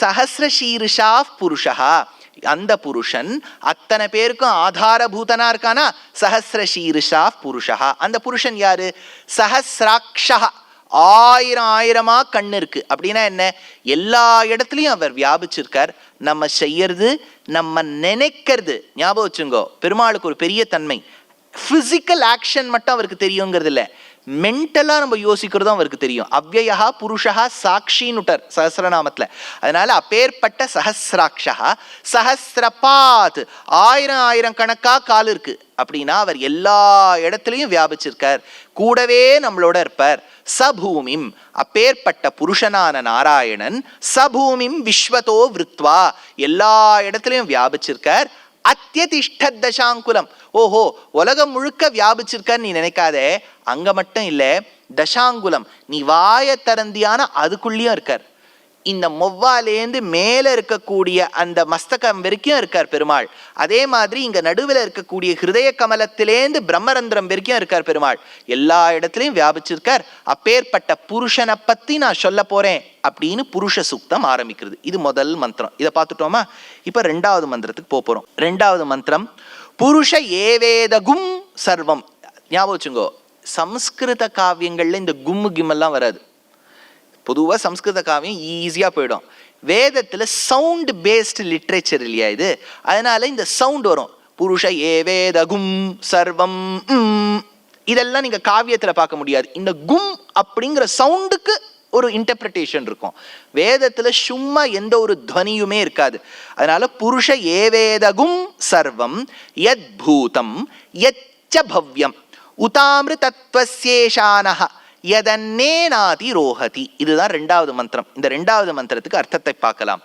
சஹசிரஷீருஷா புருஷா அந்த புருஷன் அத்தனை பேருக்கும் ஆதாரபூதனா இருக்கானா? சஹசிரஷீருஷா புருஷா அந்த புருஷன் யாரு? சஹசிராட்சா ஆயிரம் ஆயிரமா கண்ணு இருக்கு. அப்படின்னா என்ன? எல்லா இடத்துலையும் அவர் வியாபிச்சிருக்கார். நம்ம செய்யறது நம்ம நினைக்கிறது. ஞாபகம் வச்சுங்கோ. பெருமாளுக்கு ஒரு பெரிய தன்மை. பிசிக்கல் ஆக்ஷன் மட்டும் அவருக்கு தெரியுங்கிறது இல்லை மென்டலாக நம்ம யோசிக்கிறதும் அவருக்கு தெரியும். அவ்வயா புருஷா சாட்சின்னுட்டர் சஹசிரநாமத்தில். அதனால் அப்பேற்பட்ட சஹசிராட்சா சஹசிரபாத் ஆயிரம் ஆயிரம் கணக்காக கால் இருக்குது அப்படின்னா அவர் எல்லா இடத்துலையும் வியாபிச்சிருக்கார். கூடவே நம்மளோட இருப்பார். சபூமிம் அப்பேற்பட்ட புருஷனான நாராயணன் சபூமிம் விஸ்வதோ விருத்வா எல்லா இடத்துலையும் வியாபிச்சிருக்கார். அத்தியதிஷ்ட தசாங்குலம் ஓஹோ உலகம் முழுக்க வியாபிச்சிருக்கன்னு நீ நினைக்காதே. அங்க மட்டும் இல்லை தசாங்குலம். நீ வாய தரந்தியான அதுக்குள்ளேயும் இருக்கார். இந்த மொவ்வாலேந்து மேலே இருக்கக்கூடிய அந்த மஸ்தகம் வரைக்கும் இருக்கார் பெருமாள். அதே மாதிரி இங்க நடுவில் இருக்கக்கூடிய ஹிருதய கமலத்திலேந்து பிரம்மரந்திரம் வரைக்கும் இருக்கார் பெருமாள். எல்லா இடத்துலையும் வியாபிச்சிருக்கார். அப்பேற்பட்ட புருஷனை பத்தி நான் சொல்ல போறேன் அப்படின்னு புருஷ சுக்தம் ஆரம்பிக்கிறது. இது முதல் மந்திரம். இதை பார்த்துட்டோமா? இப்ப ரெண்டாவது மந்திரத்துக்கு போக போறோம். ரெண்டாவது மந்திரம் புருஷ ஏவேதகும் சர்வம். ஞாபகம் வச்சுங்கோ சம்ஸ்கிருத காவியங்கள்ல இந்த கும்மு கிம்மெல்லாம் வராது. பொதுவாக சம்ஸ்கிருத காவியம் ஈஸியாக போயிடும். வேதத்தில் சவுண்ட் பேஸ்டு லிட்ரேச்சர் இல்லையா இது? அதனால இந்த சவுண்ட் வரும். புருஷ ஏ வேதகும் சர்வம் இதெல்லாம் நீங்கள் காவியத்தில் பார்க்க முடியாது. இந்த கும் அப்படிங்கிற சவுண்டுக்கு ஒரு இன்டர்பிரிட்டேஷன் இருக்கும். வேதத்தில் சும்மா எந்த ஒரு துவனியுமே இருக்காது. அதனால புருஷ ஏவேதகும் சர்வம் யத் பூதம் யச்ச பவ்யம். உதாமிருதத்வசேஷானஹா யதன்னேனாதி ரோஹதி. இதுதான் ரெண்டாவது மந்திரம். இந்த ரெண்டாவது மந்திரத்துக்கு அர்த்தத்தை பார்க்கலாம்.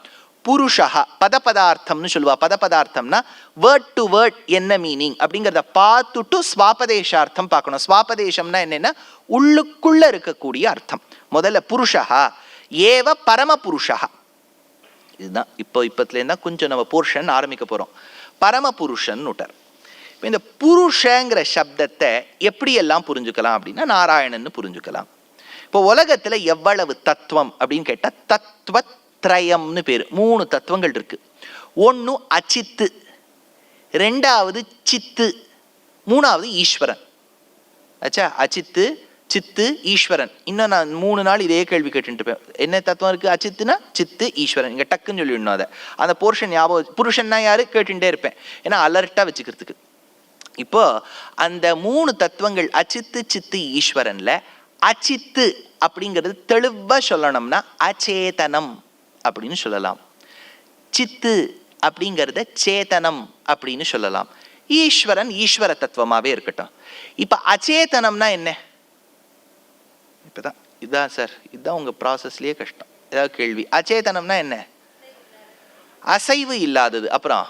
புருஷா பதபதார்த்தம்னு சொல்லுவா. பதபதார்த்தம்னா வேர்ட் டு வேர்ட் என்ன மீனிங் அப்படிங்கிறத பார்த்துட்டு ஸ்வாபதேசார்த்தம் பார்க்கணும். ஸ்வாபதேசம்னா என்னென்னா உள்ளுக்குள்ள இருக்கக்கூடிய அர்த்தம். முதல்ல புருஷா ஏவ பரம புருஷா இதுதான். இப்போ இப்பத்துலேருந்து தான் கொஞ்சம் நம்ம போர்ஷன் ஆரம்பிக்க போகிறோம் பரம புருஷன் விட்டார் இப்போ இந்த புருஷங்கிற சப்தத்தை எப்படியெல்லாம் புரிஞ்சுக்கலாம் அப்படின்னா நாராயணன்னு புரிஞ்சுக்கலாம். இப்போ உலகத்தில் எவ்வளவு தத்துவம் அப்படின்னு கேட்டால் தத்துவத்ரயம்னு பேர். மூணு தத்துவங்கள் இருக்குது ஒன்று அச்சித்து ரெண்டாவது சித்து மூணாவது ஈஸ்வரன். ஆச்சா அச்சித்து சித்து ஈஸ்வரன். இன்னும் நான் மூணு நாள் இதே கேள்வி கேட்டுருப்பேன் இருப்பேன். என்ன தத்துவம் இருக்கு? அச்சித்துனா சித்து ஈஸ்வரன். இங்கே டக்குன்னு சொல்லிடணும் அதை. அந்த போர்ஷன் ஞாபகம் புருஷன்னா யாரு? கேட்டுட்டே இருப்பேன். ஏன்னா அலர்ட்டாக வச்சுக்கிறதுக்கு. இப்போ அந்த மூணு தத்துவங்கள் அச்சித்து சித்து ஈஸ்வரன்ல அச்சித்து அப்படிங்கிறது தெளிவா சொல்லணும்னா அச்சேதனம் அப்படின்னு சொல்லலாம். சித்து அப்படிங்கிறத சேதனம் அப்படின்னு சொல்லலாம். ஈஸ்வரன் ஈஸ்வர தத்துவமாவே இருக்கட்டும். இப்ப அச்சேதனம்னா என்ன? இப்பதான் இதான் சார் இதுதான் உங்க ப்ராசஸ்லயே கஷ்டம். ஏதாவது கேள்வி? அச்சேதனம்னா என்ன? அசைவு இல்லாதது. அப்புறம்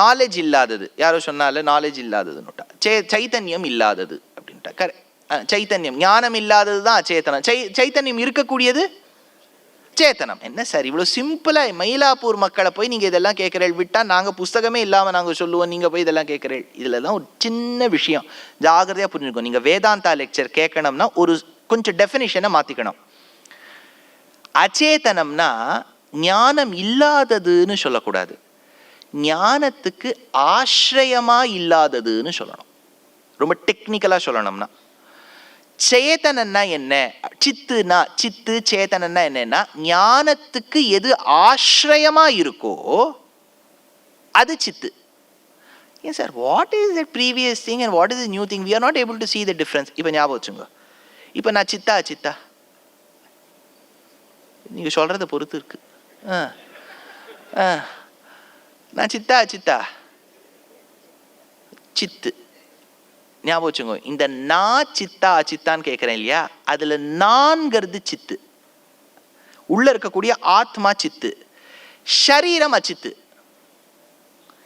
நாலேஜ் இல்லாதது. யாரோ சொன்னால நாலேஜ் இல்லாததுன்னுட்டா. சே சைத்தன்யம் இல்லாதது அப்படின்ட்டா. கரெக்ட் சைத்தன்யம். ஞானம் இல்லாதது தான் அச்சேத்தனம். சை சைத்தன்யம் இருக்கக்கூடியது? சேத்தனம் என்ன சார் இவ்வளோ சிம்பிளாக மயிலாப்பூர் மக்களை போய் நீங்கள் இதெல்லாம் கேட்குறேள் விட்டால் நாங்கள் புஸ்தகமே இல்லாமல் நாங்கள் சொல்லுவோம். நீங்கள் போய் இதெல்லாம் கேட்குறேள் இதில் தான் ஒரு சின்ன விஷயம். ஜாகிரதையாக புரிஞ்சுக்கணும் நீங்கள் வேதாந்தா லெக்சர் கேட்கணும்னா ஒரு கொஞ்சம் டெஃபினிஷனை மாற்றிக்கணும் அச்சேதனம்னா ஞானம் இல்லாததுன்னு சொல்லக்கூடாது. ஞானத்துக்கு ஆசிரியமா இல்லாததுன்னு சொல்லணும். ரொம்ப டெக்னிக்கலாக சொல்லணும்னா. சேதனன்னா என்ன? சித்துனா சித்து சேதனன்னா என்னன்னா ஞானத்துக்கு எது ஆசிரியமா இருக்கோ அது சித்து. ஏன் sir what is the previous thing and what is new thing we are not able to see the difference இப்போ ஞாபகம் வச்சுங்க இப்போ நான் சித்தா சித்தா. நீங்கள் சொல்கிறத பொறுத்து இருக்கு. ஆ ஆ. நான் சித்தா சித்தா சித்து ஞாபகம் வச்சுங்க இந்த நான் சித்தா சித்தான்னு கேட்குறேன் இல்லையா? அதில் நான்கிறது சித்து உள்ள இருக்கக்கூடிய ஆத்மா சித்து ஷரீரம் அச்சித்து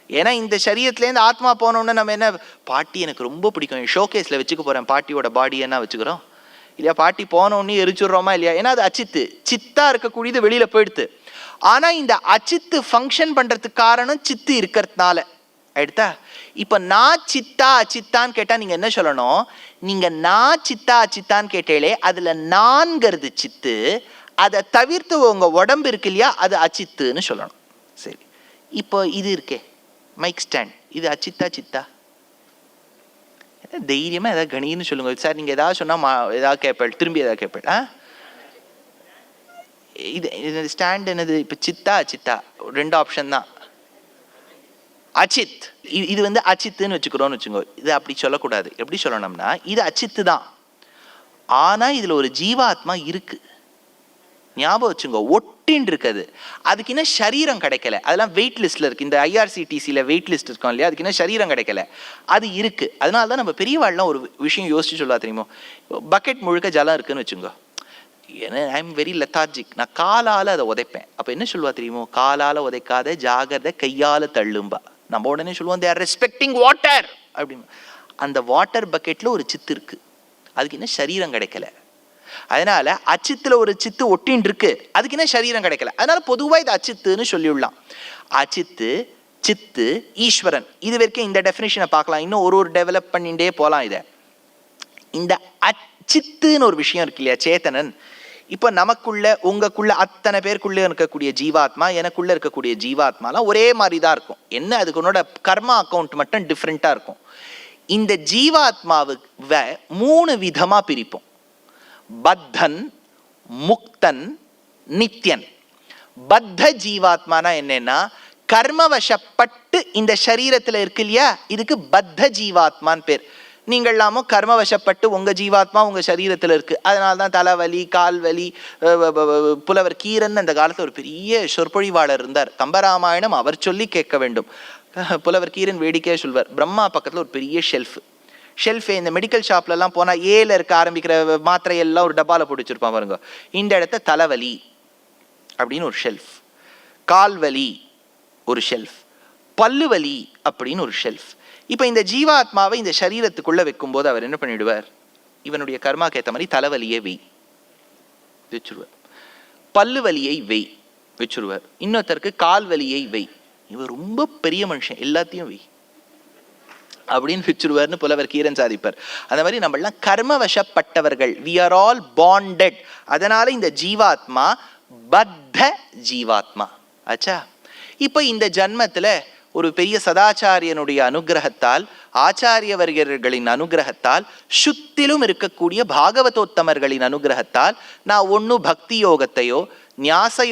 ஏன்னா இந்த சரீரத்துலேருந்து ஆத்மா போனோம்னா நம்ம என்ன பாட்டி எனக்கு ரொம்ப பிடிக்கும். ஷோகேஸில் வச்சுக்க போகிறேன் பாட்டியோட பாடி என்ன வச்சுக்கிறோம்? இல்லையா பாட்டி போனோடனே எரிச்சுடுறோமா இல்லையா? ஏன்னா அது அச்சித்து. சித்தா இருக்கக்கூடியது வெளியில் போயிடுது ஆனால் இந்த அச்சித்து ஃபங்க்ஷன் பண்ணுறதுக்கு காரணம் சித்து இருக்கிறதுனால. ஆயிடுதா இப்போ நான் சித்தா அச்சித்தான்னு கேட்டால் நீங்கள் என்ன சொல்லணும்? நீங்கள் நான் சித்தா அச்சித்தான்னு கேட்டேலே அதில் நான்கிறது சித்து அதை தவிர்த்து உங்கள் உடம்பு இருக்கு இல்லையா அது அச்சித்துன்னு சொல்லணும். சரி. இப்போ இது இருக்கே. மைக் ஸ்டாண்ட் இது அச்சித்தா சித்தா. தைரியமாக ஏதாவது கணின்னு சொல்லுங்கள் சார் நீங்கள் ஏதாவது சொன்னால் மா- ஏதாவது கேட்பேள் திரும்பி ஏதாவது கேட்பேள் ஆ? இது இது ஸ்டாண்ட் என்னது? இப்போ சித்தா அச்சித்தா ரெண்டு ஆப்ஷன் தான். அச்சித். இது வந்து அச்சித்துன்னு வச்சுக்கிறோம்னு வச்சுக்கோ இது அப்படி சொல்லக்கூடாது. எப்படி சொல்லணும்னா இது அச்சித்து தான். ஆனால் இதில் ஒரு ஜீவாத்மா இருக்கு. ஞாபகம் வச்சுங்க. ஒட்டின்னு இருக்குது. அதுக்கு இன்னும் சரீரம் கிடைக்கல. அதெல்லாம் வெயிட் லிஸ்ட்டில் இருக்கு. இந்த ஐஆர்சிடிசியில் வெயிட் லிஸ்ட் இருக்கோம் இல்லையா? அதுக்கு இன்னும் சரீரம் கிடைக்கல. அது இருக்குது அதனால தான் நம்ம பெரியவாள்லாம் ஒரு விஷயம் யோசிச்சு சொல்லா தெரியுமோ? பக்கெட் முழுக்க ஜலம் இருக்குன்னு வச்சுங்க. ஏன்னா ஐ எம் வெரி லெத்தார்ஜிக் நான் காலால் அதை உதைப்பேன். அப்போ என்ன சொல்லுவா தெரியுமோ? காலால் உதைக்காத ஜாகிரதை கையால் தள்ளும்பா. நம்ம உடனே சொல்லுவோம் தேர் ரெஸ்பெக்டிங் வாட்டர் அப்படின்னு. அந்த வாட்டர் பக்கெட்டில் ஒரு சித்து இருக்கு. அதுக்கு என்ன? சரீரம் கிடைக்கல. அதனால அச்சித்துல ஒரு சித்து ஒட்டின்னு இருக்கு அதுக்கு என்ன சரீரம் கிடைக்கல? அதனால பொதுவா இது அச்சித்துன்னு சொல்லிவிடலாம் அச்சித்து சித்து ஈஸ்வரன். இது வரைக்கும் இந்த டெஃபினேஷனை பார்க்கலாம். இன்னும் ஒரு ஒரு டெவலப் பண்ணிட்டே போகலாம் இதை. இந்த அச்சித்துன்னு ஒரு விஷயம் இருக்கு இல்லையா? சேத்தனன். இப்போ நமக்குள்ள உங்களுக்குள்ள அத்தனை பேருக்குள்ள இருக்கக்கூடிய ஜீவாத்மா எனக்குள்ள இருக்கக்கூடிய ஜீவாத்மாலாம் ஒரே மாதிரி தான் இருக்கும். என்ன அதுக்கு உன்னோட கர்மா அக்கௌண்ட் மட்டும் டிஃப்ரெண்ட்டாக இருக்கும். இந்த ஜீவாத்மாவுக்கு மூணு விதமா பிரிப்போம். பத்தன் முக்தன் நித்யன். பத்த ஜீவாத்மானா என்னன்னா கர்மவசப்பட்டு இந்த சரீரத்துல இருக்கு இல்லையா? இதுக்கு பத்த ஜீவாத்மான்னு பேர். நீங்கள்லாமோ கர்மவசப்பட்டு உங்க ஜீவாத்மா உங்க சரீரத்துல இருக்கு. அதனால தான் தலைவலி கால் வலி புலவர் கீரன் அந்த காலத்துல ஒரு பெரிய சொற்பொழிவாளர் இருந்தார். கம்பராமாயணம் அவர் சொல்லி கேட்க வேண்டும். புலவர் கீரன் வேடிக்கையா சொல்வார். பிரம்மா பக்கத்துல ஒரு பெரிய ஷெல்ஃப் ஷெல்ஃபே இந்த மெடிக்கல் ஷாப்லலாம் போனால் ஏல இருக்க ஆரம்பிக்கிற மாத்திரை எல்லாம் ஒரு டப்பால போட்டு பாருங்க. இந்த இடத்த தலைவலி அப்படின்னு ஒரு ஷெல்ஃப் கால்வலி ஒரு ஷெல்ஃப் பல்லு வலி அப்படின்னு ஒரு ஷெல்ஃப் இப்போ இந்த ஜீவாத்மாவை இந்த சரீரத்துக்குள்ள வைக்கும்போது அவர் என்ன பண்ணிடுவார்? இவனுடைய கர்மாக்கு ஏற்ற மாதிரி தலைவலியை வெய் வச்சுருவார். பல்லு வலியை வெய் வச்சுருவார். இன்னொருத்தருக்கு கால் வலியை வெய் இவர் ரொம்ப பெரிய மனுஷன். எல்லாத்தையும் வெய் அப்படின்னு வச்சிருவார்னு புலவர் கீரன் சாதிப்பார். அந்த மாதிரி நம்மளாம் கர்மவசப்பட்டவர்கள். வி ஆர் ஆல் பாண்டட் அதனால இந்த ஜீவாத்மா பத்த ஜீவாத்மா. ஆச்சா இப்போ இந்த ஜன்மத்தில் ஒரு பெரிய சதாச்சாரியனுடைய அனுகிரகத்தால் ஆச்சாரியவர்களின் அனுகிரகத்தால் சுத்திலும் இருக்கக்கூடிய பாகவதோத்தமர்களின் அனுகிரகத்தால் நான் ஒண்ணு பக்தி யோகத்தையோ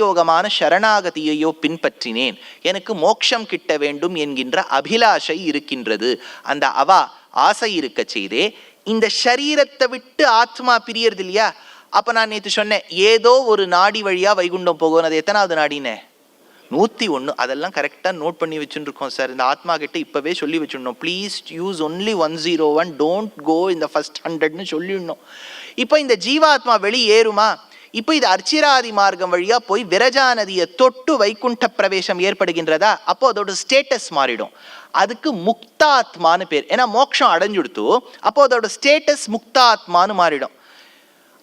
யோகமான சரணாகதியையோ பின்பற்றினேன். எனக்கு மோட்சம் கிட்ட வேண்டும் என்கின்ற அபிலாஷை இருக்கின்றது. அந்த அவா ஆசை இருக்க செய்தே இந்த சரீரத்தை விட்டு ஆத்மா பிரியறது இல்லையா அப்ப நான் நேத்து சொன்னேன் ஏதோ ஒரு நாடி வழியா வைகுண்டம் போகணும் அது எத்தனாவது நாடினேன்? நூற்றி ஒன்று அதெல்லாம் கரெக்டாக நோட் பண்ணி வச்சுருக்கோம் சார். இந்த ஆத்மா கிட்ட இப்போவே சொல்லி வச்சுடணும். Please use only one zero one don't go இந்த ஃபஸ்ட் ஹண்ட்ரட்னு சொல்லிடணும். இப்போ இந்த ஜீவாத்மா வெளியேறுமா? இப்போ இது அர்ச்சிராதி மார்க்கம் வழியாக போய் விரஜா நதியை தொட்டு வைகுண்ட பிரவேசம் ஏற்படுகின்றதா? அப்போ அதோட ஸ்டேட்டஸ் மாறிடும். அதுக்கு முக்தாத்மான்னு பேர். ஏன்னா மோட்சம் அடைஞ்சுடுத்து அப்போ அதோட ஸ்டேட்டஸ் முக்தாத்மான்னு மாறிடும்.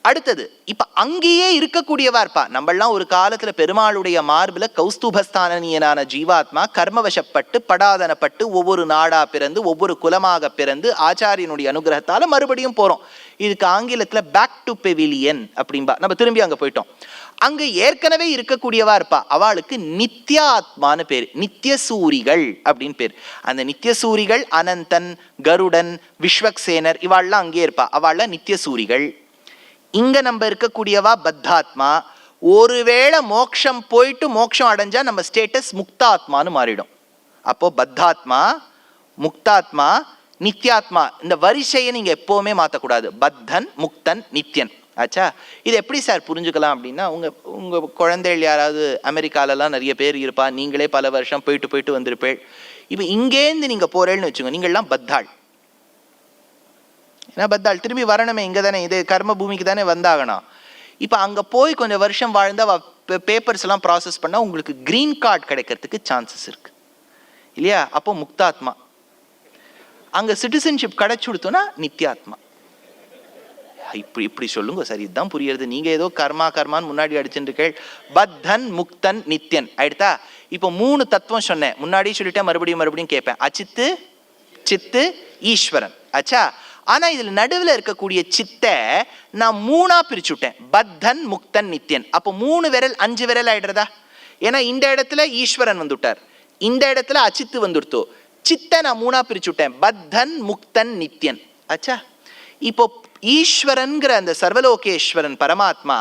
அடுத்தது இப்ப அங்கேயே இருக்கக்கூடியவா இருப்பா நம்மெல்லாம் ஒரு காலத்துல பெருமாளுடைய மார்பில கௌஸ்துபஸ்தானனியனான ஜீவாத்மா கர்மவசப்பட்டு படாதனப்பட்டு ஒவ்வொரு நாடா பிறந்து ஒவ்வொரு குலமாக பிறந்து ஆச்சாரியனுடைய அனுகிரகத்தால மறுபடியும் போறோம். இதுக்கு ஆங்கிலத்துல பேக் டு பெவிலியன் அப்படின்பா நம்ம திரும்பி அங்க போயிட்டோம். அங்க ஏற்கனவே இருக்கக்கூடியவா இருப்பா அவளுக்கு நித்யாத்மான்னு பேர். நித்தியசூரிகள் அப்படின்னு பேர். அந்த நித்தியசூரிகள் அனந்தன் கருடன் விஸ்வக்சேனர் இவாள்லாம் அங்கே இருப்பா. அவள்லாம் நித்தியசூரிகள் இங்கே நம்ம இருக்கக்கூடியவா பத்தாத்மா ஒருவேளை மோக்ஷம் போயிட்டு மோக்ஷம் அடைஞ்சால் நம்ம ஸ்டேட்டஸ் முக்தாத்மான்னு மாறிடும். அப்போது பத்தாத்மா முக்தாத்மா நித்யாத்மா இந்த வரிசையை நீங்கள் எப்போவுமே மாற்றக்கூடாது பத்தன் முக்தன் நித்யன். ஆச்சா? இது எப்படி சார் புரிஞ்சுக்கலாம் அப்படின்னா உங்கள் உங்கள் குழந்தைகள் யாராவது அமெரிக்காலலாம் நிறைய பேர் இருப்பா நீங்களே பல வருஷம் போயிட்டு போயிட்டு வந்திருப்பேள். இப்போ இங்கேருந்து நீங்கள் போகிறேன்னு வச்சுக்கோங்க நீங்கள்லாம் பத்தாள். ஏன்னா பத்தாள் திரும்பி வரணுமே இங்கே தானே இது கர்ம பூமிக்கு தானே வந்தாகணும். இப்போ அங்கே போய் கொஞ்சம் வருஷம் வாழ்ந்தா பேப்பர்ஸ் எல்லாம் ப்ராசஸ் பண்ணால் உங்களுக்கு க்ரீன் கார்டு கிடைக்கிறதுக்கு சான்சஸ் இருக்கு. இல்லையா? அப்போ முக்தாத்மா. அங்கே சிட்டிசன்ஷிப் கிடைச்சு கொடுத்தோன்னா நித்யாத்மா. இப்படி இப்படி சொல்லுங்க சார் இதுதான் புரியுறது. நீங்க ஏதோ கர்மா கர்மான்னு முன்னாடி அடிச்சுட்டு கேள் பத்தன் முக்தன் நித்யன். ஆயிடுதா இப்போ மூணு தத்துவம் சொன்னேன். முன்னாடி சொல்லிட்டேன் மறுபடியும் மறுபடியும் கேட்பேன். அச்சித்து சித்து ஈஸ்வரன். ஆச்சா ஆனால் இதில் நடுவில் இருக்கக்கூடிய சித்தை நான் மூணாக பிரிச்சுட்டேன். பத்தன் முக்தன் நித்யன். அப்போ மூணு விரல் அஞ்சு விரல் ஆயிடுறதா? ஏன்னா இந்த இடத்துல ஈஸ்வரன் வந்துட்டார். இந்த இடத்துல அச்சித்து வந்துடுத்தோ சித்தை நான் மூணாக பிரிச்சுட்டேன். பத்தன் முக்தன் நித்யன். ஆச்சா இப்போ ஈஸ்வரன்கிற அந்த சர்வலோகேஸ்வரன் பரமாத்மா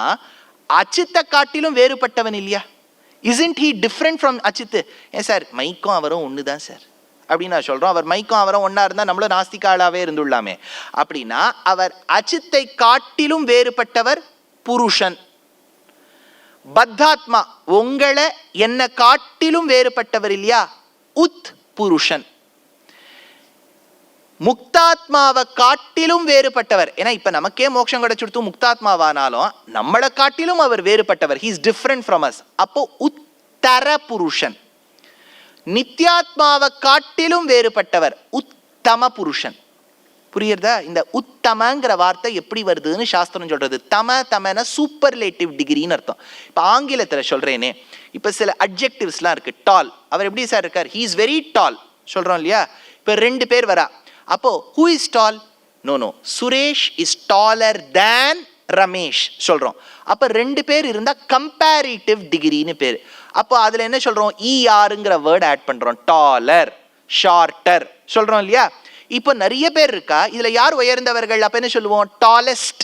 அச்சித்தை காட்டிலும் வேறுபட்டவன் இல்லையா? இஸ்இன்ட் ஹீ டிஃப்ரெண்ட் ஃப்ரம் அச்சித்து? ஏன் சார்? மைக்கும் அவரும் ஒன்று தான் சார். அப்படின்னு நான் சொல்கிறோம் அவர் மைக்கும் அவரும் ஒன்றா இருந்தால் நம்மளும் நாஸ்திகாலாகவே இருந்துள்ளாமே அப்படின்னா அவர் அஜித்தை காட்டிலும் வேறுபட்டவர் புருஷன். பத்தாத்மா உங்களை என்ன காட்டிலும் வேறுபட்டவர் இல்லையா? உத் புருஷன். முக்தாத்மாவை காட்டிலும் வேறுபட்டவர். ஏன்னா இப்ப நமக்கே மோட்சம் கிடைச்சுடுத்து முக்தாத்மாவானாலும் நம்மளை காட்டிலும் அவர் வேறுபட்டவர். ஹீஸ் டிஃப்ரெண்ட் ஃப்ரம் அஸ் அப்போ உத்தர புருஷன். நித்யாத்மாவை காட்டிலும் வேறுபட்டவர். உத்தம புருஷன். புரியுறதா? இந்த உத்தமங்கிற வார்த்தை எப்படி வருதுன்னு சாஸ்திரம் சொல்றது. தம தமன சூப்பர்லேட்டிவ் டிகிரின்னு அர்த்தம். இப்போ ஆங்கிலத்தில் சொல்றேனே இப்போ சில அட்ஜெக்டிவ்ஸ்லாம் இருக்கு. டால் அவர் எப்படி சார் இருக்கார்? ஹீ இஸ் வெரி டால் சொல்றோம் இல்லையா? இப்போ ரெண்டு பேர் வரா. அப்போ who is tall no no Suresh is taller than Ramesh சொல்றோம். அப்போ ரெண்டு பேர் இருந்தால் கம்பேரிட்டிவ் டிகிரின்னு பேர். அப்போ அதில் என்ன சொல்கிறோம் இஆருங்கிற வேர்ட் ஆட் பண்ணுறோம் டாலர் ஷார்ட்டர் சொல்கிறோம் இல்லையா? இப்போ நிறைய பேர் இருக்கா? இதில் யார் உயர்ந்தவர்கள்? அப்போ என்ன சொல்லுவோம்? டாலஸ்ட்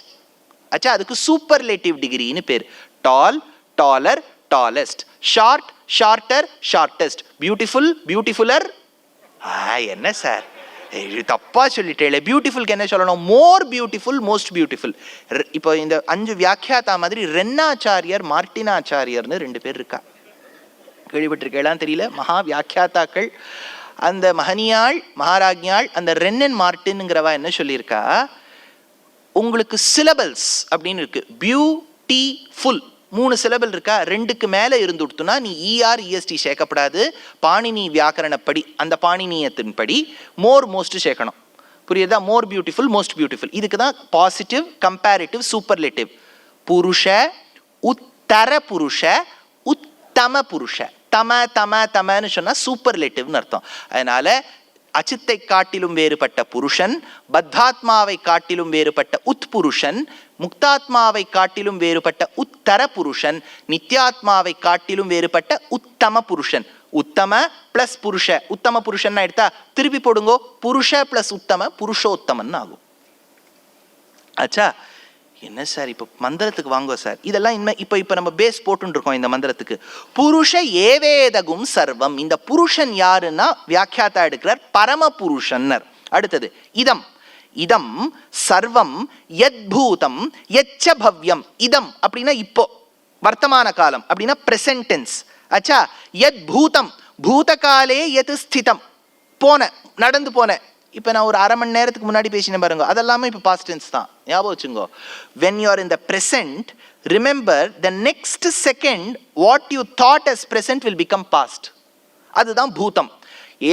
ஆச்சா அதுக்கு சூப்பர்லேட்டிவ் டிகிரின்னு பேர். Tall taller tallest short shorter shortest beautiful beautifuller ஆ என்ன சார் தப்பா சொல்லிட்டேன் பியூட்டிஃபுல்க்கு என்ன சொல்லணும்? மோர் பியூட்டிஃபுல் மோஸ்ட் பியூட்டிஃபுல் இப்போ இந்த அஞ்சு வியாக்கியாத்தா மாதிரி ரென்னாச்சாரியர் மார்டினாச்சாரியர்னு ரெண்டு பேர் இருக்கா? கேள்விப்பட்டிருக்கேளான்னு தெரியல. மகா வியாக்கியாத்தாக்கள் அந்த மகனியாள் மகாராஜ்யாள் அந்த ரென்னன் மார்ட்டின்ங்கிறவா என்ன சொல்லியிருக்கா? உங்களுக்கு சிலபல்ஸ் அப்படின்னு இருக்கு. பியூட்டிஃபுல் மூணு சிலபல் இருக்கா? ரெண்டுக்கு மேலே இருந்து கொடுத்தோன்னா நீ இஆர் இஎஸ்டி சேர்க்கப்படாது. பாணினி வியாக்கரணப்படி அந்த பாணினியத்தின்படி மோர் மோஸ்ட் சேர்க்கணும். புரியுதா? மோர் பியூட்டிஃபுல் மோஸ்ட் பியூட்டிஃபுல் இதுக்கு தான் பாசிட்டிவ் கம்பேரிட்டிவ் சூப்பர்லேட்டிவ் புருஷ உத்தர புருஷ உத்தம புருஷ. தம தம தமன்னு சொன்னா சூப்பர்லேட்டிவ்னு அர்த்தம். அதனால அச்சித்தை காட்டிலும் வேறுபட்ட புருஷன் பத்தாத்மாவை காட்டிலும் வேறுபட்ட உத்புருஷன் முக்தாத்மாவை காட்டிலும் வேறுபட்ட உத்தர புருஷன் நித்யாத்மாவை காட்டிலும் வேறுபட்ட உத்தம புருஷன். உத்தம பிளஸ் புருஷ. உத்தம புருஷன் எடுத்தா திருப்பி போடுங்கோ. புருஷ பிளஸ் உத்தம புருஷோத்தமன் ஆகும். ஆச்சா என்ன சார்? இப்போ மந்திரத்துக்கு வாங்கோ சார்? இதெல்லாம் இனிமே இப்போ இப்போ நம்ம பேஸ் போட்டுருக்கோம் இந்த மந்திரத்துக்கு. புருஷ ஏவேதகும் சர்வம். இந்த புருஷன் யாருன்னா வியாக்கியாத்தா எடுக்கிறார் பரம புருஷன்னர் அடுத்தது இதம். இதம் சர்வம் யத்பூதம் எச்ச பவ்யம். இதம் அப்படின்னா இப்போ வர்த்தமான காலம். அப்படின்னா பிரசன்டென்ஸ் ஆச்சா யத் பூதம் பூதகாலே எது ஸ்திதம். போன நடந்து போன இப்போ நான் ஒரு அரை மணி நேரத்துக்கு முன்னாடி பேசினேன் பாருங்க. அதெல்லாமே இப்போ பாஸ்ட் டென்ஸ் தான். ஞாபகம் வச்சுங்கோ when you are in the present remember the next second what you thought as present will become past அதுதான் பூதம்.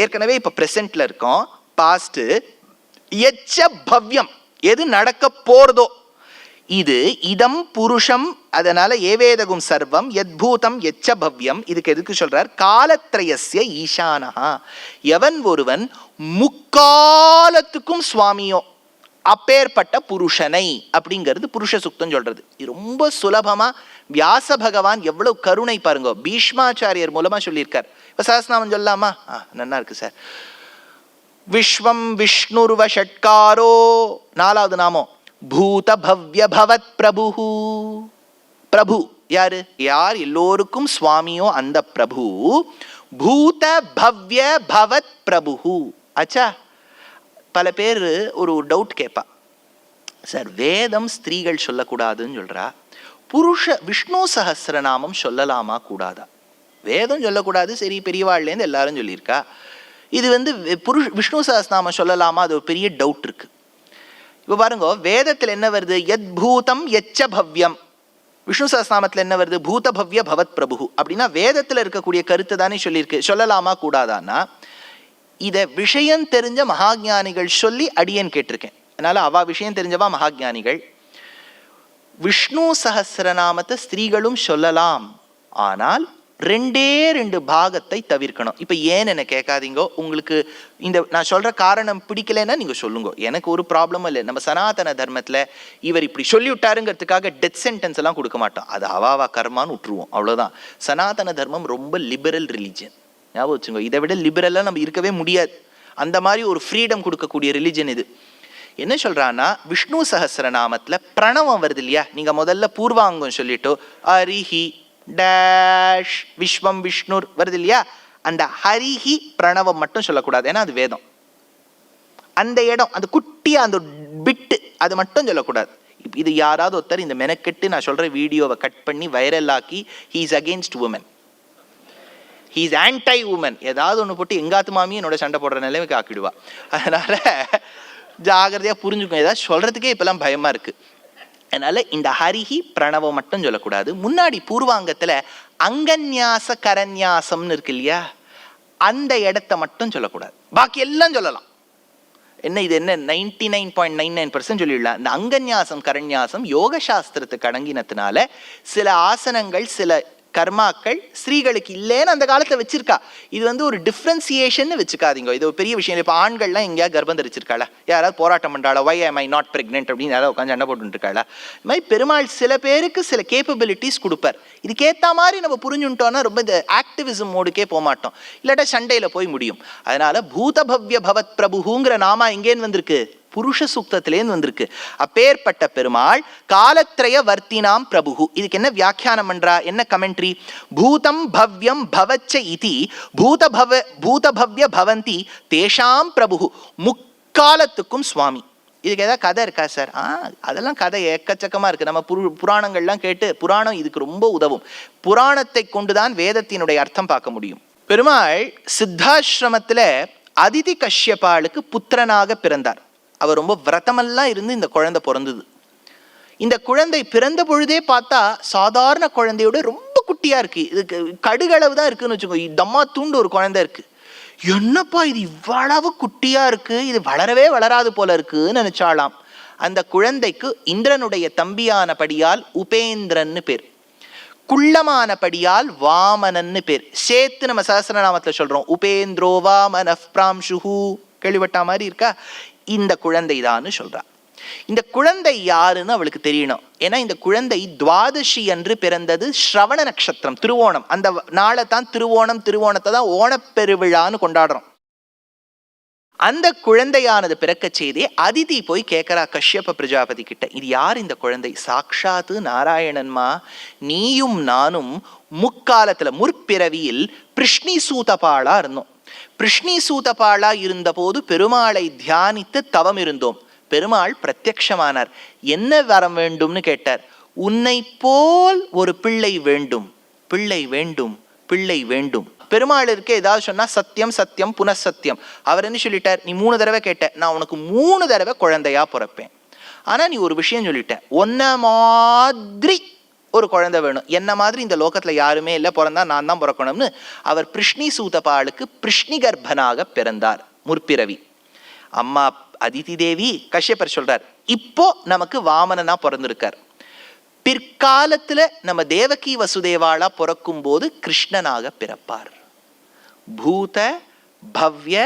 ஏற்கனவே இப்போ ப்ரெசென்ட்ல இருக்கோம். பாஸ்ட்டு எச்ச பவ்யம். எது நடக்க போகிறதோ இது இதம் புருஷம் அதனால ஏவேதகும் சர்வம் எத்பூதம் எச்ச பவ்யம். இதுக்கு எதுக்கு சொல்றார்? காலத்ரயசிய ஈசானஹா எவன் ஒருவன் முக்காலத்துக்கும் சுவாமியோ அப்பேற்பட்ட புருஷனை அப்படிங்கிறது புருஷ சுத்தம் சொல்றது. இது ரொம்ப சுலபமா வியாச பகவான் எவ்வளவு கருணை பாருங்க. பீஷ்மாச்சாரியர் மூலமா சொல்லியிருக்கார். இப்போ சஹஸ்நாமம் சொல்லலாமா? ஆ நன்னா இருக்கு சார். விஸ்வம் விஷ்ணுர்வ ஷட்காரோ நாலாவது நாமம். பூத பவ்ய பவத் பிரபு பிரபு யாரு? யார் எல்லோருக்கும் சுவாமியோ அந்த பிரபு? பூத பவ்ய பவத் பிரபு ஆச்சா பல பேர் ஒரு டவுட் கேட்பா சார் வேதம் ஸ்திரீகள் சொல்லக்கூடாதுன்னு சொல்றா. புருஷ விஷ்ணு சஹஸ்ரநாமம் சொல்லலாமா கூடாதா? வேதம் சொல்லக்கூடாது சரி பெரியவாள்லேருந்து எல்லாரும் சொல்லியிருக்கா. இது வந்து புருஷ் விஷ்ணு சகசிரநாமம் சொல்லலாமா? அது ஒரு பெரிய டவுட் இருக்கு. இப்போ பாருங்க வேதத்தில் என்ன வருது? எத் பூதம் எச்ச பவ்யம். விஷ்ணு சஹஸ்ரநாமத்தில் என்ன வருது? பூத பவ்ய பவத் பிரபு அப்படின்னா வேதத்தில் இருக்கக்கூடிய கருத்து தானே சொல்லியிருக்கு. சொல்லலாமா கூடாதான்னா இதை விஷயம் தெரிஞ்ச மகாஜானிகள் சொல்லி அடியேன் கேட்டிருக்கேன். அதனால அவா விஷயம் தெரிஞ்சவா மகாஜானிகள்? விஷ்ணு சஹசிரநாமத்தை ஸ்திரீகளும் சொல்லலாம். ஆனால் ரெண்டே ரெண்டு பாகத்தை தவிர்க்கணும். இப்போ ஏன் என்ன கேட்காதீங்கோ உங்களுக்கு இந்த நான் சொல்கிற காரணம் பிடிக்கலைன்னா நீங்கள் சொல்லுங்க. எனக்கு ஒரு ப்ராப்ளமும் இல்லை. நம்ம சனாதன தர்மத்தில் இவர் இப்படி சொல்லி விட்டாருங்கிறதுக்காக டெத் சென்டென்ஸ் எல்லாம் கொடுக்க மாட்டோம். அது அவாவா கர்மான்னு விட்டுருவோம். அவ்வளோதான் சனாதன தர்மம் ரொம்ப லிபரல் ரிலிஜன் ஞாபகம் வச்சுங்க. இதை விட லிபரலாக நம்ம இருக்கவே முடியாது. அந்த மாதிரி ஒரு ஃப்ரீடம் கொடுக்கக்கூடிய ரிலிஜன் இது. என்ன சொல்கிறான்னா விஷ்ணு சஹஸ்ரநாமத்துல பிரணவம் வருது இல்லையா? நீங்கள் முதல்ல பூர்வாங்கம் சொல்லிட்டோ அரிஹி டேஷ் விஸ்வம் விஷ்ணுர் வருது இல்லையா? அந்த ஹரிஹி பிரணவம் மட்டும் சொல்லக்கூடாது. ஏன்னா அது வேதம். அந்த இடம் அந்த குட்டியா அந்த பிட்டு அது மட்டும் சொல்லக்கூடாது. இது யாராவது ஒருத்தர் இந்த மெனக்கெட்டு நான் சொல்ற வீடியோவை கட் பண்ணி வைரல் ஆக்கி he's against women he's anti women ஏதாவது ஒன்று போட்டு எங்காத்து மாமியும் என்னோட சண்டை போடுற நிலைமைக்கு ஆக்கிடுவா. அதனால ஜாகிரதையாக புரிஞ்சுக்கும் ஏதாவது சொல்றதுக்கே இப்பெல்லாம் பயமா இருக்கு. அதனால இந்த ஹரிஹி பிரணவம் மட்டும் சொல்லக்கூடாது. முன்னாடி பூர்வாங்கத்தில் அங்கன்யாச கரன்யாசம்னு இருக்கு இல்லையா? அந்த இடத்த மட்டும் சொல்லக்கூடாது. பாக்கி எல்லாம் சொல்லலாம். என்ன இது என்ன? Ninety nine point nine nine percent சொல்லிடலாம் இந்த அங்கன்யாசம் கரண்யாசம் யோக சாஸ்திரத்துக்கு அடங்கினதுனால சில ஆசனங்கள் சில கர்மாக்கள் ஸ்திரீகளுக்கு இல்லைன்னு அந்த காலத்தை வச்சிருக்கா. இது வந்து ஒரு டிஃப்ரென்சியேஷன் வச்சுக்காதீங்க. இது ஒரு பெரிய விஷயம். இப்போ ஆண்கள்லாம் எங்கேயா கர்ப்பம் தரிச்சிருக்காளா? யாராவது போராட்டம் பண்றாளா? Why am I not pregnant அப்படின்னு யாராவது உட்காந்து சண்டை போட்டுருக்காள இது மாதிரி பெருமாள் சில பேருக்கு சில கேப்பபிலிட்டிஸ் கொடுப்பார். இதுக்கேற்ற மாதிரி நம்ம புரிஞ்சுட்டோம்னா ரொம்ப இந்த ஆக்டிவிசம் மோடுக்கே போகமாட்டோம் இல்லாட்டா சண்டையில் போய் முடியும். அதனால பூதபவ்ய பவத் பிரபுங்கிற நாமா எங்கேன்னு வந்திருக்கு? புருஷ சூக்தத்திலேருந்து வந்திருக்கு. அப்பேற்பட்ட பெருமாள் காலத்ரய வர்த்தினாம் பிரபு இதுக்கு என்ன வியாக்கியானம் பண்றா? என்ன கமெண்ட்ரி பூதம் பவ்யம் பவச்ச இதி பூதபவ பூதபவ்ய பவந்தி தேஷாம் பிரபு முக்காலத்துக்கும் சுவாமி. இதுக்கு ஏதாவது கதை இருக்கா சார்? ஆ அதெல்லாம் கதை எக்கச்சக்கமாக இருக்குது நம்ம புரு புராணங்கள்லாம் கேட்டு புராணம் இதுக்கு ரொம்ப உதவும். புராணத்தை கொண்டுதான் வேதத்தினுடைய அர்த்தம் பார்க்க முடியும். பெருமாள் சித்தாசிரமத்தில் அதிதி கஷ்யபாளுக்கு புத்திரனாக பிறந்தார். அவர் ரொம்ப விரதமெல்லாம் இருந்து இந்த குழந்தை பிறந்தது. இந்த குழந்தை பிறந்த பொழுதே பார்த்தா சாதாரண குழந்தையோட ரொம்ப குட்டியா இருக்கு. இதுக்கு கடுகளவு தான் இருக்குன்னு வச்சுக்கோங்க தம்மா தூண்டு ஒரு குழந்தை இருக்கு. என்னப்பா இது இவ்வளவு குட்டியா இருக்கு? இது வளரவே வளராது போல இருக்குன்னு நினைச்சாலாம் அந்த குழந்தைக்கு இந்திரனுடைய தம்பியானபடியால் உபேந்திரன்னு பேர். குள்ளமானபடியால் வாமனன்னு பேர். சேர்த்து நம்ம சஹஸ்ரநாமத்துல சொல்றோம். உபேந்திரோ வாமன ஷுஹூ கேள்விப்பட்ட மாதிரி இருக்கா? இந்த குழந்தை சொல்றா இந்த குழந்தை யாருன்னு அவளுக்கு தெரியணும். ஏன்னா இந்த குழந்தை துவாதசி அன்று பிறந்தது ஸ்ரவண நட்சத்திரம் திருவோணம். அந்த நாளை தான் திருவோணம் திருவோணத்தை தான் ஓணப்பெருவிழான்னு கொண்டாடுறோம். அந்த குழந்தையானது பிறக்க செய்தே அதிதி போய் கேட்கறா கஷ்யப்ப பிரஜாபதி கிட்ட இது யார் இந்த குழந்தை? சாக்ஷாத்து நாராயணன்மா நீயும் நானும் முக்காலத்துல முற்பிறவியில் பிருஷ்ணி சூதபாளா இருந்தோம். பிருஷ்ணி சூதபாளா இருந்தபோது பெருமாளை தியானித்து தவம் இருந்தோம் பெருமாள் பிரத்யக்ஷமானார் என்ன வரம் வேண்டும்னு கேட்டார். உன்னை போல் ஒரு பிள்ளை வேண்டும். பிள்ளை வேண்டும். பிள்ளை வேண்டும். பெருமாள் இருக்க ஏதாவது சொன்னா சத்தியம் சத்தியம் புனசத்தியம். அவர் என்ன சொல்லிட்டார்? நீ மூணு தடவை கேட்ட. நான் உனக்கு மூணு தடவை குழந்தையா பிறப்பேன். ஆனா நீ ஒரு விஷயம் சொல்லிட்ட. ஒன்ன மாதிரி ஒரு குழந்தை வேணும். என்ன மாதிரி இந்த லோகத்தில் யாருமே இல்லை பிறந்தா நான் தான் பிறக்கணும்னு அவர் பிருஷ்ணி சூதபாளுக்கு பிருஷ்ணி கர்ப்பனாக பிறந்தார் முற்பிறவி. அம்மா அதிதி தேவி கஷ்யப்பர் சொல்றார் இப்போ நமக்கு வாமனனா பிறந்திருக்கார். பிற்காலத்துல நம்ம தேவகி வசுதேவாளா பிறக்கும் போது கிருஷ்ணனாக பிறப்பார். பூத பவ்ய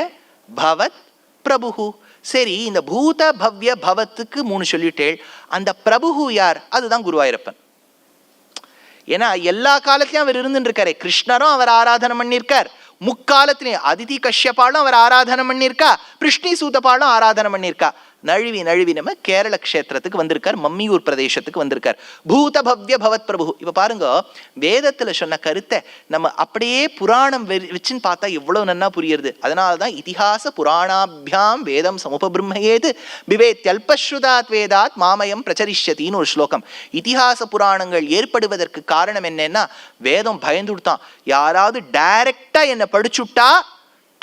பவத் பிரபு சரி இந்த பூத பவ்ய பவத்துக்கு மூணு சொல்லிட்டேள். அந்த பிரபு யார்? அதுதான் குருவாயூரப்பன். ஏன்னா எல்லா காலத்திலையும் அவர் இருந்துருக்காரு. கிருஷ்ணரும் அவர் ஆராதனை பண்ணியிருக்கார். முக்காலத்திலையும் அதிதி கஷ்யப்பாலும் அவர் ஆராதனை பண்ணியிருக்கா. பிருஷ்ணி சூதப்பாலும் ஆராதனை பண்ணியிருக்கா. நழுவி நழுவி நம்ம கேரள க்ஷேத்திரத்துக்கு வந்திருக்கார் மம்மியூர் பிரதேசத்துக்கு வந்திருக்கார். பூத பவ்ய பவத் பிரபு. இப்போ பாருங்க வேதத்தில் சொன்ன கருத்தை நம்ம அப்படியே புராணம் வச்சுன்னு பார்த்தா எவ்வளோ நன்னா புரியுறது? அதனாலதான் இதிகாச புராணாபியாம் வேதம் சமுபபிரம்மயேது பிவேத்யல்பஸ்ருதாத் வேதாத் மாமயம் பிரச்சரிஷ்யத்தின்னு ஒரு ஸ்லோகம். இதிகாச புராணங்கள் ஏற்படுவதற்கு காரணம் என்னன்னா வேதம் பயந்துடுத்தான். யாராவது டைரக்டாக என்னை படிச்சுட்டா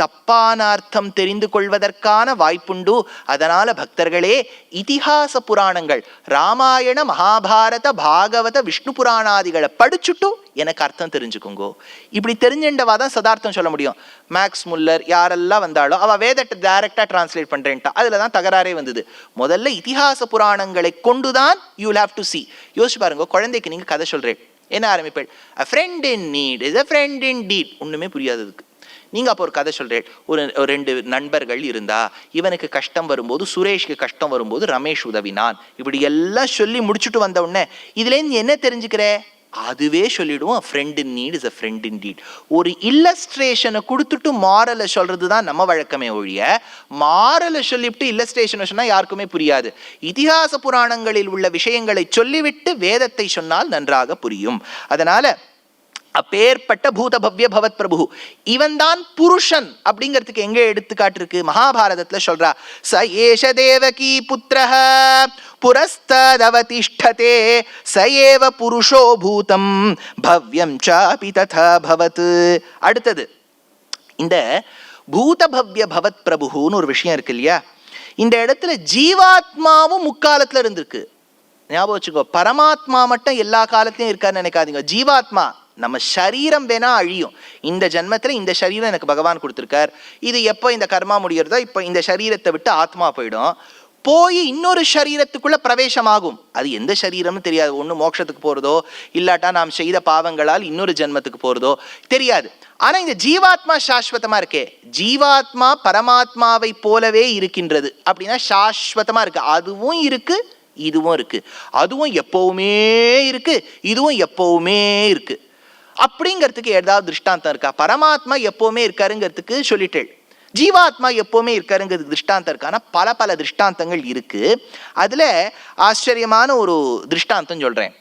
தப்பான அர்த்தம் தெரிந்து கொள்வதற்கான வாய்ப்புண்டு. அதனால பக்தர்களே இதிகாச புராணங்கள் ராமாயண மகாபாரத பாகவத விஷ்ணு புராணாதிகளை படிச்சுட்டும் எனக்கு அர்த்தம் தெரிஞ்சுக்குங்கோ. இப்படி தெரிஞ்சுண்டவா தான் சதார்த்தம் சொல்ல முடியும். மேக்ஸ் முல்லர் யாரெல்லாம் வந்தாலும் அவள் வேதத்தை டைரக்டாக டிரான்ஸ்லேட் பண்ணுறேன்ட்டா அதில் தான் தகராறே வந்தது. முதல்ல இதிகாச புராணங்களை கொண்டு தான் யூ ஹாவ் டு சி யோசிச்சு பாருங்க குழந்தைக்கு நீங்கள் கதை சொல்கிறேன் என்ன ஆரம்பிப்பேள்? A friend in need is a friend indeed ஒன்றுமே புரியாததுக்கு. நீங்கள் அப்போ ஒரு கதை சொல்கிறேன் ஒரு ரெண்டு நண்பர்கள் இருந்தா இவனுக்கு கஷ்டம் வரும்போது சுரேஷ்க்கு கஷ்டம் வரும்போது ரமேஷ் உதவினான். இப்படி எல்லாம் சொல்லி முடிச்சுட்டு வந்த உடனே இதுலேருந்து என்ன தெரிஞ்சுக்கிற? அதுவே சொல்லிடுவோம். Friend in need is a friend indeed ஒரு இல்லஸ்ட்ரேஷனை கொடுத்துட்டு மாரலை சொல்கிறது தான் நம்ம வழக்கமே ஒழிய மாரலை சொல்லிவிட்டு இல்லஸ்ட்ரேஷனை சொன்னால் யாருக்குமே புரியாது. இதிகாச புராணங்களில் உள்ள விஷயங்களை சொல்லிவிட்டு வேதத்தை சொன்னால் நன்றாக புரியும். அதனால் அப்பேற்பட்ட பூதபவ்ய பவத் பிரபு. இவன் தான் புருஷன் அப்படிங்கிறதுக்கு எங்க எடுத்துக்காட்டு இருக்கு? மகாபாரதத்துல சொல்றா. ச ஏஷ தேவகி புத்திரஹ புரஸ்ததவதிஷ்டதே ச ஏவ புருஷோ பூதம் பவ்யம் சாபி ததா பவத். அடுத்தது இந்த பூதபவ்ய பவத் பிரபுன்னு ஒரு விஷயம் இருக்கு இல்லையா? இந்த இடத்துல ஜீவாத்மாவும் முக்காலத்துல இருந்திருக்கு. ஞாபகம் வச்சுக்கோ. பரமாத்மா மட்டும் எல்லா காலத்திலையும் இருக்கான்னு நினைக்காதீங்க. ஜீவாத்மா. நம்ம சரீரம் வேணா அழியும். இந்த ஜென்மத்தில் இந்த சரீரம் எனக்கு பகவான் கொடுத்துருக்கார். இது எப்போ இந்த கர்மா முடிகிறதோ இப்போ இந்த சரீரத்தை விட்டு ஆத்மா போயிடும். போய் இன்னொரு சரீரத்துக்குள்ள பிரவேசமாகும். அது எந்த சரீரம்னு தெரியாது. ஒன்று மோட்சத்துக்கு போகிறதோ இல்லாட்டா நாம் செய்த பாவங்களால் இன்னொரு ஜென்மத்துக்கு போகிறதோ தெரியாது. ஆனால் இந்த ஜீவாத்மா சாஸ்வதமாக இருக்கே. ஜீவாத்மா பரமாத்மாவை போலவே இருக்கின்றது. அப்படின்னா சாஸ்வதமாக இருக்கு. அதுவும் இருக்கு இதுவும் இருக்கு. அதுவும் எப்பவுமே இருக்கு. இதுவும் எப்பவுமே இருக்கு. அப்படிங்கிறதுக்கு ஏதாவது திருஷ்டாந்தம் இருக்கா? பரமாத்மா எப்போவுமே இருக்காருங்கிறதுக்கு சொல்லிட்டேள். ஜீவாத்மா எப்போவுமே இருக்காருங்கிறதுக்கு திருஷ்டாந்தம் இருக்கானா பல பல திருஷ்டாந்தங்கள் இருக்கு. அதுல ஆச்சரியமான ஒரு திருஷ்டாந்தம் சொல்றேன்.